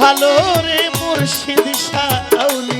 ভালো রে মুর্শিদ শাউলিয়া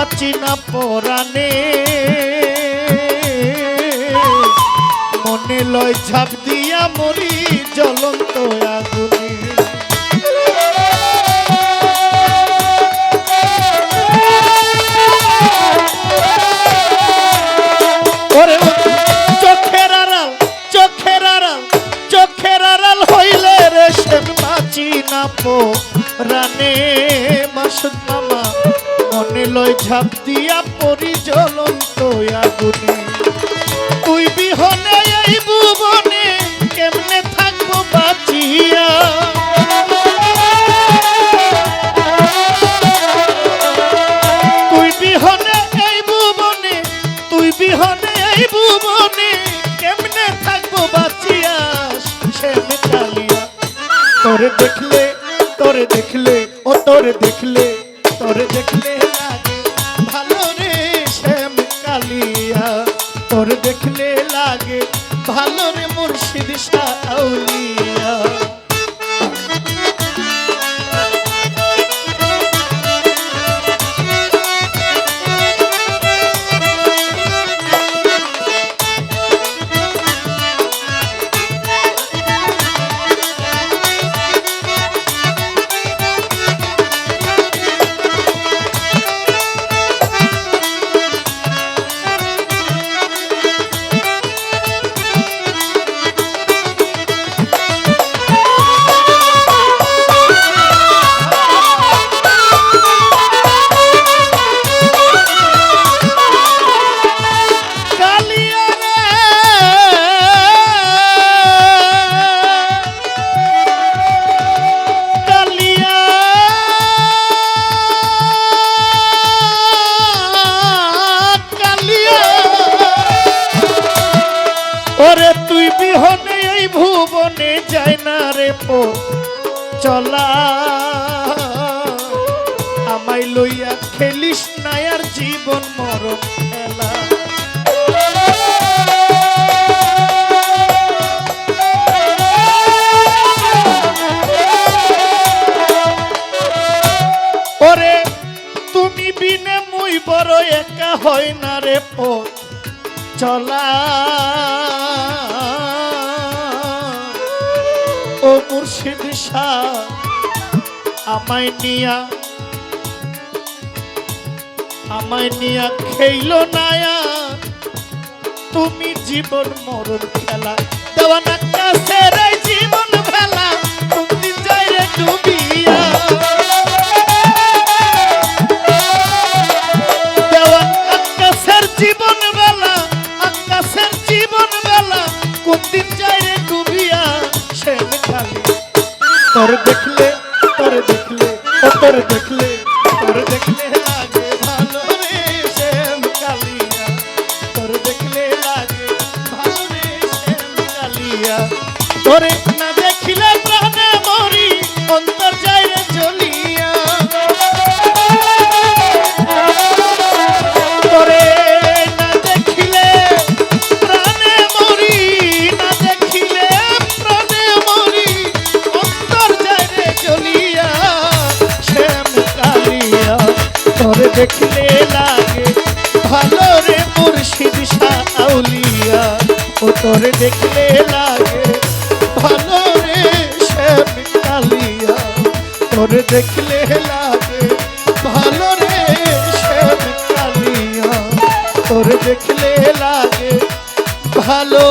বাঁচি না পরাণে। মনে লয় ঝাঁপ দিয়া মরি জ্বলন্ত আগুনে। চোখের আড়াল, চোখের রানে মাসুদ মনে লয় ঝাঁপ দিয়া পরি জ্বলন্ত আগুনে। তুই বিহনে এই ভুবনে কেমনে থাকব বাঁচিয়া? তোরে দেখলে তোরে দেখলে, ও তোরে দেখলে যায় না রে পো, চলা। আমায় লইয়া খেলিস না আর জীবন মরণ খেলা। ওরে, তুমি বিনে মুই বড় একা হয় না রে পথ চলা। মুর্শিদ আমায় নিয়া আমায় নিয়া খেইল নায়া। তুমি জীবন মরণ খেলা। দেওয়ানা কাছে সেন খালি তোর দেখলে তোর দেখলে ও তোর দেখলে তোর দেখলে দেখলে লাগে। ভালো রে মুর্শিদ শাহ আউলিয়া ও তোরে দেখলে লাগে। ভালো রে শ্যাম কালিয়া, তোরে দেখলে লাগে। ভালো রে শ্যাম কালিয়া, তোর দেখলে লাগে। ভালো